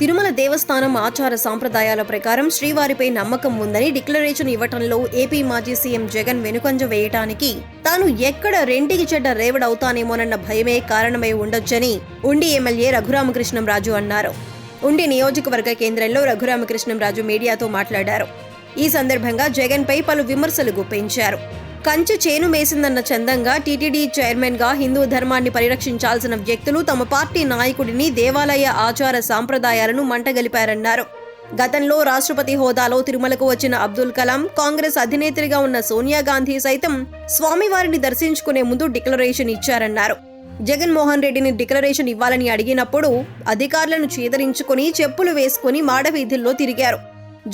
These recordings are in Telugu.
తిరుమల దేవస్థానం ఆచార సాంప్రదాయాల ప్రకారం శ్రీవారిపై నమ్మకం ఉందని డిక్లరేషన్ ఇవ్వటంలో ఏపీ మాజీ సీఎం జగన్ వెనుకంజ వేయటానికి తాను ఎక్కడ రెంటికి చెడ్డ రేవడవుతానేమోనన్న భయమే కారణమై ఉండొచ్చని ఉండి ఎమ్మెల్యే రఘురామకృష్ణంరాజు అన్నారు. ఉండి నియోజకవర్గ కేంద్రంలో రఘురామకృష్ణంరాజు మీడియాతో మాట్లాడారు. ఈ సందర్భంగా జగన్పై పలు విమర్శలు గుప్పించారు. కంచె చేను మేసిందన్న చందంగా టీటీడీ చైర్మన్గా హిందూ ధర్మాన్ని పరిరక్షించాల్సిన వ్యక్తులు తమ పార్టీ నాయకుడిని దేవాలయ ఆచార సాంప్రదాయాలను మంటగలిపారన్నారు. గతంలో రాష్ట్రపతి హోదాలో తిరుమలకు వచ్చిన అబ్దుల్ కలాం కాంగ్రెస్ అధినేత్రిగా ఉన్న సోనియా గాంధీ సైతం స్వామివారిని దర్శించుకునే ముందు డిక్లరేషన్ ఇచ్చారన్నారు. జగన్మోహన్ రెడ్డిని డిక్లరేషన్ ఇవ్వాలని అడిగినప్పుడు అధికారులను చీదరించుకుని చెప్పులు వేసుకుని మాడవీధుల్లో తిరిగారు.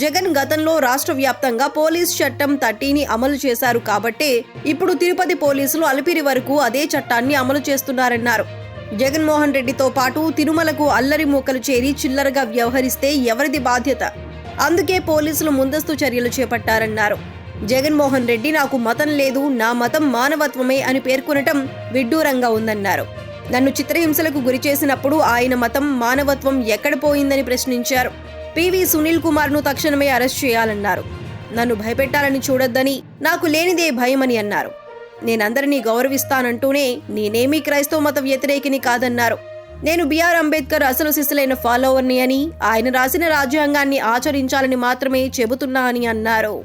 జగన్ గతంలో రాష్ట్ర వ్యాప్తంగా పోలీస్ చట్టం థర్టీని అమలు చేశారు కాబట్టే ఇప్పుడు తిరుపతి పోలీసులు అలిపిరి వరకు అదే చట్టాన్ని అమలు చేస్తున్నారన్నారు. జగన్మోహన్ రెడ్డితో పాటు తిరుమలకు అల్లరి మూకలు చేరి చిల్లరగా వ్యవహరిస్తే ఎవరిది బాధ్యత? అందుకే పోలీసులు ముందస్తు చర్యలు చేపట్టారన్నారు. జగన్మోహన్ రెడ్డి నాకు మతం లేదు నా మతం మానవత్వమే అని పేర్కొనటం విడ్డూరంగా ఉందన్నారు. నన్ను చిత్రహింసలకు గురి చేసినప్పుడు ఆయన మతం మానవత్వం ఎక్కడ పోయిందని ప్రశ్నించారు. పివి సునీల్ కుమార్ను తక్షణమే అరెస్ట్ చేయాలన్నారు. నన్ను భయపెట్టాలని చూడొద్దని నాకు లేనిదే భయమని అన్నారు. నేనందరినీ గౌరవిస్తానంటూనే నేనేమీ క్రైస్తవ మత వ్యతిరేకిని కాదన్నారు. నేను బిఆర్ అంబేద్కర్ అసలు శిశులైన ఫాలోవర్ని అని ఆయన రాసిన రాజ్యాంగాన్ని ఆచరించాలని మాత్రమే చెబుతున్నా అని అన్నారు.